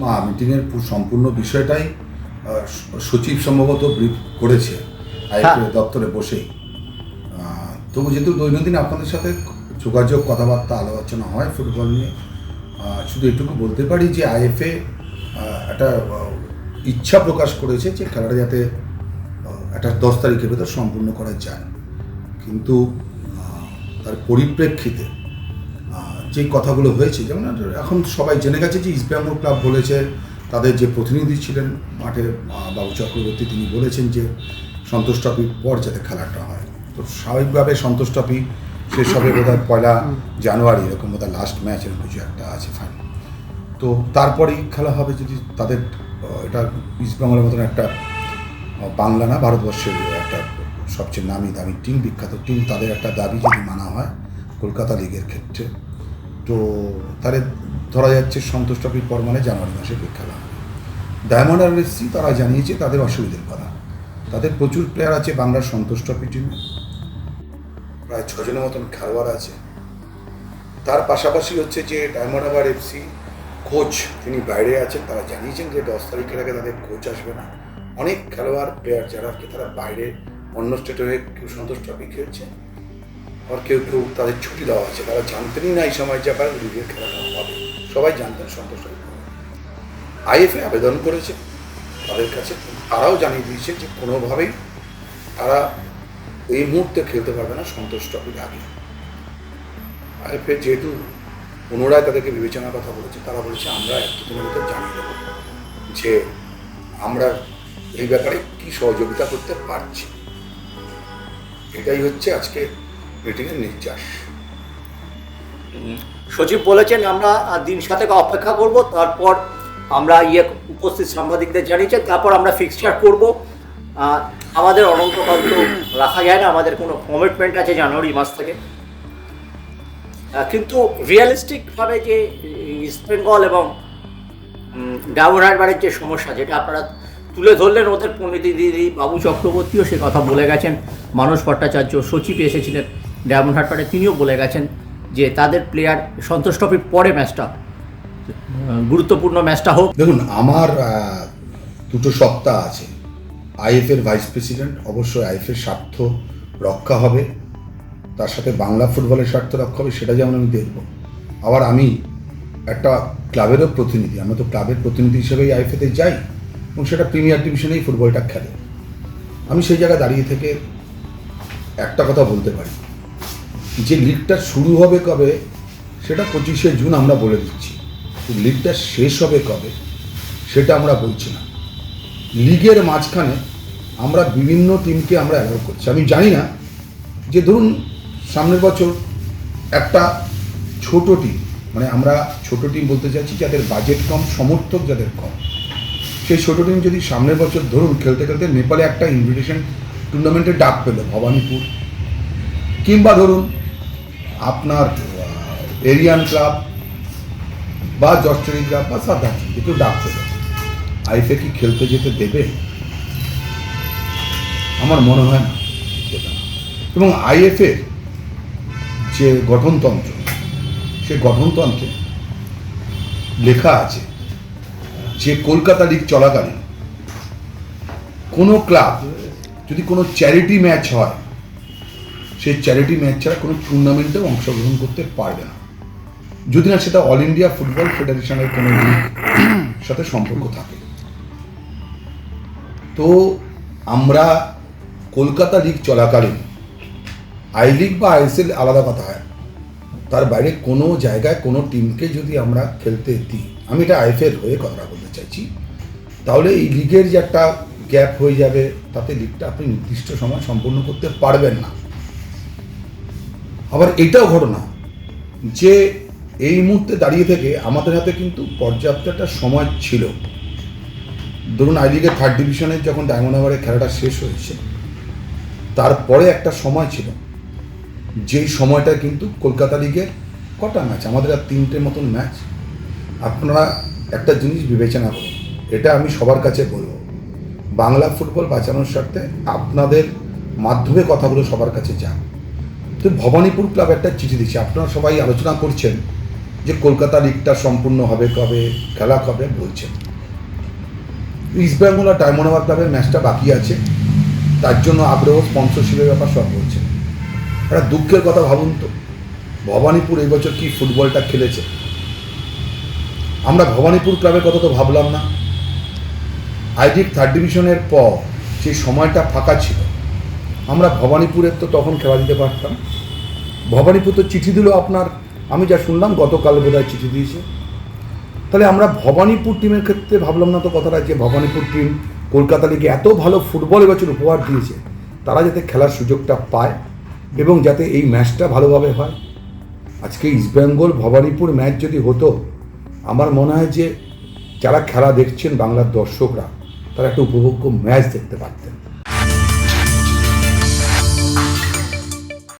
না মিটিংয়ের সম্পূর্ণ বিষয়টাই সচিব সম্ভবত ব্রিফ করেছে আইএফএ দপ্তরে বসেই। তবু যেহেতু দৈনন্দিন আপনাদের সাথে যোগাযোগ কথাবার্তা আলোচনা হয় ফুটবল নিয়ে শুধু এটুকু বলতে পারি যে আইএফএ একটা ইচ্ছা প্রকাশ করেছে যে খেলাটা যাতে একটা দশ তারিখের ভেতর সম্পূর্ণ করা যায়। কিন্তু তার পরিপ্রেক্ষিতে যে কথাগুলো হয়েছে, যেমন এখন সবাই জেনে গেছে যে ইস্টবেঙ্গল ক্লাব বলেছে, তাদের যে প্রতিনিধি ছিলেন মাঠে বাবু চক্রবর্তী, তিনি বলেছেন যে সন্তোষ ট্রফির পর যাতে খেলাটা হয়। তো স্বাভাবিকভাবে সন্তোষ ট্রফি শেষ হবে বোধহয় পয়লা জানুয়ারি, এরকম বোধহয় লাস্ট ম্যাচ এরকম কিছু একটা আছে ফাইনাল তো তারপরেই খেলা হবে যদি তাদের এটা ইস্টবেঙ্গলের মতন একটা বাংলা না, ভারতবর্ষের একটা সবচেয়ে নামি দামি টিম বিখ্যাত টিম তাদের একটা দাবি যদি মানা হয়, কলকাতা লিগের ক্ষেত্রে। তো তাহলে ধরা যাচ্ছে সন্তোষ ট্রফির পর মানে জানুয়ারি মাসে হবে ডায়মন্ড আর এসসি তারা জানিয়েছে তাদের অসুবিধার কথা। তাদের প্রচুর প্লেয়ার আছে বাংলার সন্তোষ ট্রফি টিমে প্রায় ছজনের মতন খেলোয়াড় আছে। তার পাশাপাশি হচ্ছে যে ডায়মন্ড হারবার এফসি কোচ তিনি বাইরে আছেন, তারা জানিয়েছেন যে দশ তারিখের আগে তাদের কোচ আসবে না। অনেক খেলোয়াড় প্লেয়ার যারা তারা বাইরে অন্য স্টেটে হয়ে সন্তোষ ট্রফি খেলছে। আর কেউ কেউ তাদের ছুটি দেওয়া আছে। তারা জানতেনই না এই সময় যে আবার লিগের খেলাটা হবে। সবাই জানতেন সন্তোষ আইএফএ আবেদন করেছে। তাদের কাছে তারাও জানিয়ে দিয়েছে যে কোনোভাবেই তারা এই মুহূর্তে খেলতে পারবে না সন্তোষ ট্রফির আগে। আইএফএ যেহেতু পুনরায় তাদেরকে বিবেচনার কথা বলেছে, তারা বলেছে, আমরা একদিনের ভিতর জানিয়ে দেবো যে আমরা এই ব্যাপারে কি সহযোগিতা করতে পারছি। এটাই হচ্ছে আজকে নির্যাস। সচিব বলেছেন, আমরা দিন সাতেক অপেক্ষা করব, তারপর আমরা ইয়ে উপস্থিত সাংবাদিকদের জানিয়েছেন, তারপর আমরা ফিক্সচার করব। আমাদের অনন্তকাল তো রাখা যায় না, আমাদের কোনো কমিটমেন্ট আছে জানুয়ারি মাস থেকে। কিন্তু রিয়েলিস্টিকভাবে যে ইস্ট বেঙ্গল এবং ডাবর হারবারের যে সমস্যা, যেটা আপনারা তুলে ধরলেন ওদের প্রতিনিধি বাবু চক্রবর্তীও সে কথা বলে গেছেন। মানস ভট্টাচার্য সচিব এসেছিলেন। ডায়মন্ড হারবারে তিনিও বলে গেছেন যে তাদের প্লেয়ার সন্তোষ ট্রফির পরে ম্যাচটা গুরুত্বপূর্ণ ম্যাচটা হোক। দেখুন, আমার দুটো সপ্তাহ আছে। আইএফের ভাইস প্রেসিডেন্ট অবশ্যই আইএফের স্বার্থ রক্ষা হবে। তার সাথে বাংলা ফুটবলের স্বার্থ রক্ষা হবে, সেটা যেমন আমি দেখব। আবার আমি একটা ক্লাবেরও প্রতিনিধি, আমরা তো ক্লাবের প্রতিনিধি হিসেবেই আইএফএতে যাই, এবং সেটা প্রিমিয়ার ডিভিশনেই ফুটবলটা খেলে। আমি সেই জায়গায় দাঁড়িয়ে থেকে একটা কথা বলতে পারি। যে লিগটা শুরু হবে কবে, সেটা পঁচিশে জুন আমরা বলে দিচ্ছি। লিগটা শেষ হবে কবে, সেটা আমরা বলছি না। লিগের মাঝখানে আমরা বিভিন্ন টিমকে আমরা অ্যালাউ করছি। আমি জানি না যে ধরুন, সামনের বছর একটা ছোট টিম মানে আমরা ছোট টিম বলতে চাইছি যাদের বাজেট কম, সমর্থক যাদের কম। সেই ছোট টিম যদি সামনের বছর ধরুন খেলতে খেলতে নেপালে একটা ইনভিটেশন টুর্নামেন্টে ডাক পেল, ভবানীপুর। কিংবা ধরুন আপনার এরিয়ান ক্লাব বা জর্চরি ক্লাব বা সাদাচি একটু ডাক পেল আইফে কি খেলতে যেতে দেবে আমার মনে হয় না, দেবে না। এবং আইএফএ যে গঠনতন্ত্র, সে গঠনতন্ত্রে লেখা আছে, যে কলকাতা লিগ চলাকালীন কোনো ক্লাব যদি কোনো চ্যারিটি ম্যাচ হয় সেই চ্যারিটি ম্যাচ ছাড়া কোনো টুর্নামেন্টেও অংশগ্রহণ করতে পারবে না। যদি না সেটা অল ইন্ডিয়া ফুটবল ফেডারেশনের কোনো সাথে সম্পর্ক থাকে। তো আমরা কলকাতা লিগ চলাকালীন আই লিগ বা আইএসএল আলাদা কথা হয়। তার বাইরে কোনো জায়গায় কোনো টিমকে যদি আমরা খেলতে দিই, আমি এটা আইএফের হয়ে কথাটা বলতে চাইছি, তাহলে এই লিগের যে একটা গ্যাপ হয়ে যাবে, তাতে লিগটা আপনি নির্দিষ্ট সময় সম্পূর্ণ করতে পারবেন না। আবার এটাও ঘটনা যে এই মুহূর্তে দাঁড়িয়ে থেকে আমাদের হাতে কিন্তু পর্যাপ্ত একটা সময় ছিল। ধরুন আই থার্ড ডিভিশনের যখন ডায়মন্ড হারবারে খেলাটা শেষ হয়েছে, তারপরে একটা সময় ছিল। যেই সময়টা কিন্তু কলকাতা লিগের কটা ম্যাচ আমাদের আর তিনটে মতন ম্যাচ আপনারা একটা জিনিস বিবেচনা করুন, এটা আমি সবার কাছে বলব। বাংলা ফুটবল বাঁচানোর স্বার্থে আপনাদের মাধ্যমে কথাগুলো সবার কাছে যান তো ভবানীপুর ক্লাব একটা চিঠি দিচ্ছে আপনারা সবাই আলোচনা করছেন যে কলকাতা লিগটা সম্পূর্ণ হবে কবে, খেলা কবে বলছেন। ইস্ট বেঙ্গল আর ডায়মন্ডাবাদ ক্লাবের ম্যাচটা বাকি আছে। তার জন্য আগ্রহ স্পন্সরশিপের ব্যাপার সব বলছে। একটা দুঃখের কথা ভাবুন তো, ভবানীপুর এই বছর কি ফুটবলটা খেলেছে? আমরা ভবানীপুর ক্লাবের কথা তো ভাবলাম না। আইডির থার্ড ডিভিশনের পর সেই সময়টা ফাঁকা ছিল। আমরা ভবানীপুরের তো তখন খেলা দিতে পারতাম। ভবানীপুর তো চিঠি দিল আপনার, আমি যা শুনলাম গতকাল বোধহয় চিঠি দিয়েছে। তাহলে আমরা ভবানীপুর টিমের ক্ষেত্রে ভাবলাম না তো কথাটা যে ভবানীপুর টিম কলকাতা লিগে এত ভালো ফুটবল এবছর উপহার দিয়েছে, তারা যাতে খেলার সুযোগটা পায় এবং যাতে এই ম্যাচটা ভালোভাবে হয়। আজকে ইস্টবেঙ্গল ভবানীপুর ম্যাচ যদি হতো, আমার মনে হয় যে যারা খেলা দেখছেন বাংলার দর্শকরা, তারা একটা উপভোগ্য ম্যাচ দেখতে পারতেন।